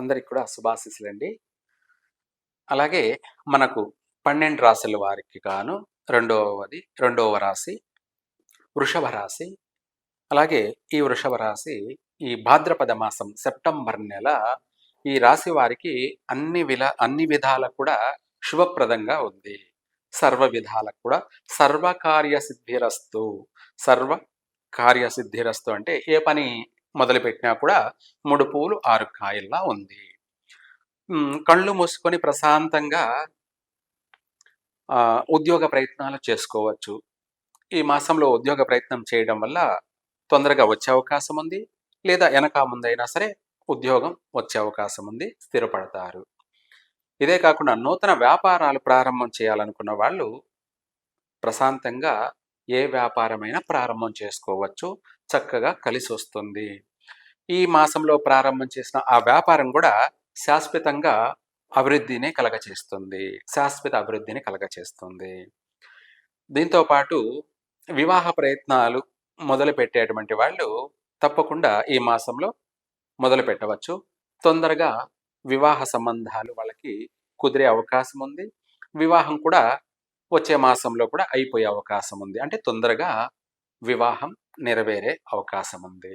అందరికి కూడా శుభాశీస్సులండి. అలాగే మనకు పన్నెండు రాశుల వారికి గాను రెండవది రెండవ రాశి వృషభ రాశి. అలాగే ఈ వృషభ రాశి ఈ భాద్రపద మాసం సెప్టెంబర్ నెల ఈ రాశి వారికి అన్ని విల అన్ని విధాల కూడా శుభప్రదంగా ఉంది. సర్వ విధాలకు కూడా సర్వకార్య సిద్ధిరస్తు సర్వ కార్య సిద్ధిరస్తు అంటే ఏ పని మొదలుపెట్టినా కూడా మూడు పూలు ఆరు కాయల్లా ఉంది. కళ్ళు మూసుకొని ప్రశాంతంగా ఆ, ఉద్యోగ ప్రయత్నాలు చేసుకోవచ్చు. ఈ మాసంలో ఉద్యోగ ప్రయత్నం చేయడం వల్ల తొందరగా వచ్చే అవకాశం ఉంది. లేదా వెనక ముందైనా సరే ఉద్యోగం వచ్చే అవకాశం ఉంది. స్థిరపడతారు. ఇదే కాకుండా నూతన వ్యాపారాలు ప్రారంభం చేయాలనుకున్న వాళ్ళు ప్రశాంతంగా ఏ వ్యాపారమైనా ప్రారంభం చేసుకోవచ్చు. చక్కగా కలిసి వస్తుంది ఈ మాసంలో ప్రారంభం చేసిన ఆ వ్యాపారం కూడా శాశ్వతంగా అభివృద్ధిని కలగచేస్తుంది. శాశ్వత అభివృద్ధిని కలగచేస్తుంది. దీంతో పాటు వివాహ ప్రయత్నాలు మొదలు పెట్టేటువంటి వాళ్ళు తప్పకుండా ఈ మాసంలో మొదలు పెట్టవచ్చు తొందరగా వివాహ సంబంధాలు వాళ్ళకి కుదిరే అవకాశం ఉంది. వివాహం కూడా వచ్చే మాసంలో కూడా అయిపోయే అవకాశం ఉంది. అంటే తొందరగా వివాహం నెరవేరే అవకాశం ఉంది.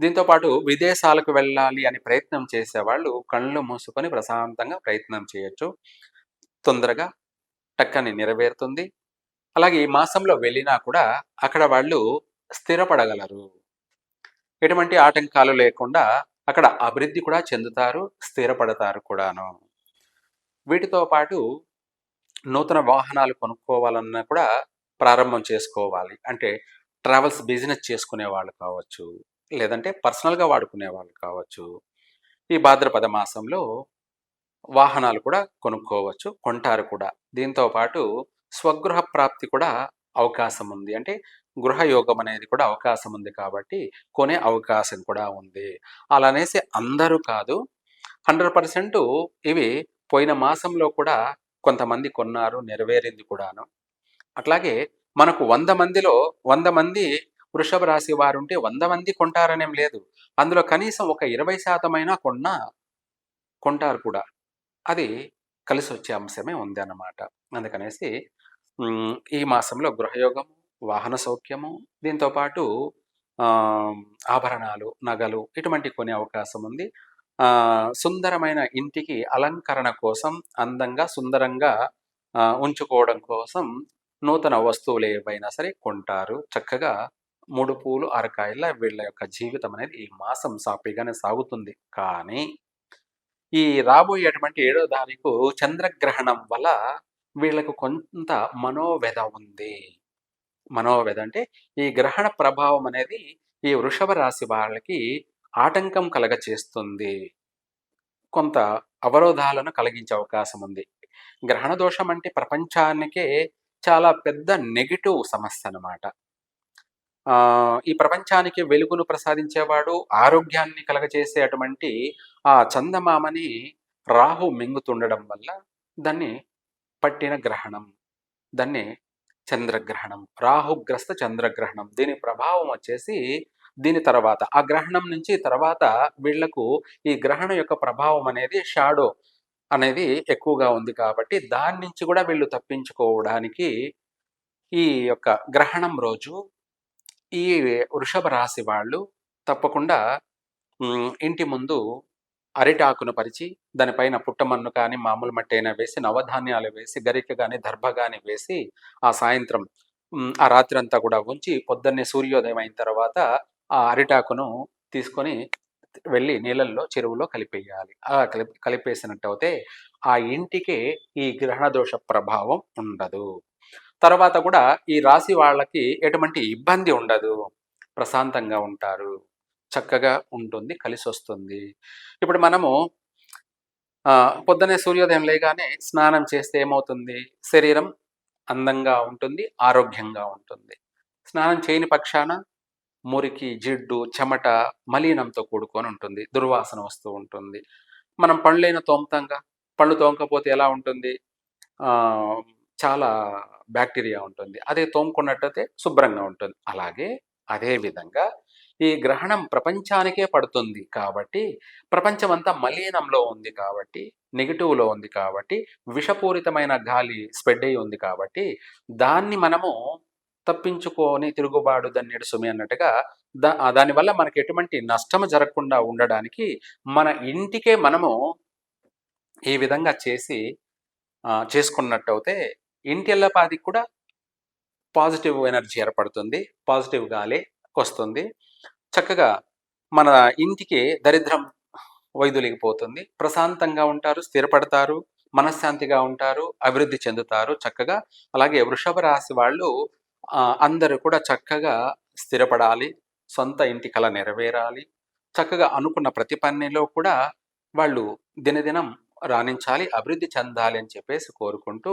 దీంతో పాటు విదేశాలకు వెళ్ళాలి అని ప్రయత్నం చేసేవాళ్ళు కళ్ళు మూసుకొని ప్రశాంతంగా ప్రయత్నం చేయొచ్చు. తొందరగా టక్కని నెరవేరుతుంది. అలాగే ఈ మాసంలో వెళ్ళినా కూడా అక్కడ వాళ్ళు స్థిరపడగలరు. ఎటువంటి ఆటంకాలు లేకుండా అక్కడ అభివృద్ధి కూడా చెందుతారు స్థిరపడతారు కూడాను. వీటితో పాటు నూతన వాహనాలు కొనుక్కోవాలన్నా కూడా ప్రారంభం చేసుకోవాలి. అంటే ట్రావెల్స్ బిజినెస్ చేసుకునే వాళ్ళు కావచ్చు. లేదంటే పర్సనల్గా వాడుకునే వాళ్ళు కావచ్చు. ఈ భాద్రపద మాసంలో వాహనాలు కూడా కొనుక్కోవచ్చు కొంటారు కూడా. దీంతో పాటు స్వగృహ ప్రాప్తి కూడా అవకాశం ఉంది. అంటే గృహయోగం అనేది కూడా అవకాశం ఉంది కాబట్టి కొనే అవకాశం కూడా ఉంది. అలా అనేసి అందరూ కాదు హండ్రెడ్ పర్సెంట్ ఇవి పోయిన మాసంలో కూడా కొంతమంది కొన్నారు నెరవేరింది కూడాను. అట్లాగే మనకు వంద మందిలో వంద మంది వృషభ రాశి వారు ఉంటే వంద మంది కొంటారనేం లేదు. అందులో కనీసం ఒక ఇరవై శాతమైనా కొన్నా కొంటారు కూడా. అది కలిసి వచ్చే అంశమే ఉంది అన్నమాట అందుకనేసి ఈ మాసంలో గృహయోగం వాహన సౌఖ్యము దీంతో పాటు ఆ, ఆభరణాలు నగలు ఇటువంటి కొనే అవకాశం ఉంది. ఆ, సుందరమైన ఇంటికి అలంకరణ కోసం అందంగా సుందరంగా ఆ, ఉంచుకోవడం కోసం నూతన వస్తువులు ఏవైనా సరే కొంటారు. చక్కగా మూడు పూలు అరకాయల వీళ్ళ యొక్క జీవితం అనేది ఈ మాసం సాపిగానే సాగుతుంది. కానీ ఈ రాబోయేటువంటి ఏడో తారీఖు చంద్రగ్రహణం వల్ల వీళ్ళకు కొంత మనోవ్యధ ఉంది. మనోవ్యధ అంటే ఈ గ్రహణ ప్రభావం అనేది ఈ వృషభ రాశి వాళ్ళకి ఆటంకం కలగ చేస్తుంది కొంత అవరోధాలను కలిగించే అవకాశం ఉంది. గ్రహణ దోషం అంటే ప్రపంచానికే చాలా పెద్ద నెగిటివ్ సమస్య అన్నమాట. ఈ ప్రపంచానికి వెలుగును ప్రసాదించేవాడు ఆరోగ్యాన్ని కలగజేసే అటువంటి ఆ చందమామని రాహు మింగుతుండడం వల్ల దాన్ని పట్టిన గ్రహణం దాన్ని చంద్రగ్రహణం రాహుగ్రస్త చంద్రగ్రహణం దీని ప్రభావం వచ్చేసి దీని తర్వాత. ఆ గ్రహణం నుంచి తర్వాత వీళ్ళకు ఈ గ్రహణం యొక్క ప్రభావం అనేది షాడో అనేది ఎక్కువగా ఉంది కాబట్టి దాని నుంచి కూడా వీళ్ళు తప్పించుకోవడానికి ఈ యొక్క గ్రహణం రోజు ఈ వృషభ రాశి వాళ్ళు తప్పకుండా ఇంటి ముందు అరిటాకును పరిచి దానిపైన పుట్టమన్ను కానీ మామూలు మట్టి అయినా వేసి నవధాన్యాలు వేసి గరిక కానీ దర్భ కానీ వేసి ఆ సాయంత్రం ఆ రాత్రి అంతా కూడా ఉంచి పొద్దున్నే సూర్యోదయం అయిన తర్వాత ఆ అరిటాకును తీసుకొని వెళ్ళి నీళ్ళల్లో చెరువులో కలిపేయాలి. అలా కలిపి కలిపేసినట్టు అయితే ఆ ఇంటికి ఈ గ్రహణ దోష ప్రభావం ఉండదు. తర్వాత కూడా ఈ రాశి వాళ్ళకి ఎటువంటి ఇబ్బంది ఉండదు. ప్రశాంతంగా ఉంటారు. చక్కగా ఉంటుంది కలిసి వస్తుంది. ఇప్పుడు మనము పొద్దునే సూర్యోదయం లేగానే స్నానం చేస్తే ఏమవుతుంది? శరీరం అందంగా ఉంటుంది ఆరోగ్యంగా ఉంటుంది. స్నానం చేయని పక్షాన మురికి జిడ్డు చెమట మలీనంతో కూడుకొని ఉంటుంది. దుర్వాసన వస్తూ ఉంటుంది. మనం పండ్లైన తోముతాంగా? పళ్ళు తోమకపోతే ఎలా ఉంటుంది? ఆ, చాలా బ్యాక్టీరియా ఉంటుంది. అదే తోముకున్నట్టయితే శుభ్రంగా ఉంటుంది. అలాగే అదే విధంగా ఈ గ్రహణం ప్రపంచానికే పడుతుంది కాబట్టి ప్రపంచమంతా మలీనంలో ఉంది కాబట్టి నెగిటివ్లో ఉంది కాబట్టి విషపూరితమైన గాలి స్ప్రెడ్ అయి ఉంది కాబట్టి దాన్ని మనము తప్పించుకొని తిరుగుబాటు దన్నెడు సుమి అన్నట్టుగా దా దానివల్ల మనకి ఎటువంటి నష్టం జరగకుండా ఉండడానికి మన ఇంటికే మనము ఈ విధంగా చేసి చేసుకున్నట్టు చేసుకున్నట్టయితే ఇంటిల్లపాదికి కూడా పాజిటివ్ ఎనర్జీ ఏర్పడుతుంది పాజిటివ్ గాలి వస్తుంది చక్కగా మన ఇంటికి దరిద్రం వైదొలిగిపోతుంది. ప్రశాంతంగా ఉంటారు స్థిరపడతారు మనశ్శాంతిగా ఉంటారు అభివృద్ధి చెందుతారు చక్కగా. అలాగే వృషభ రాశి వాళ్ళు అందరూ కూడా చక్కగా స్థిరపడాలి సొంత ఇంటి కల నెరవేరాలి. చక్కగా అనుకున్న ప్రతి పనిలో కూడా వాళ్ళు దినదినం రాణించాలి అభివృద్ధి చెందాలి అని చెప్పేసి కోరుకుంటూ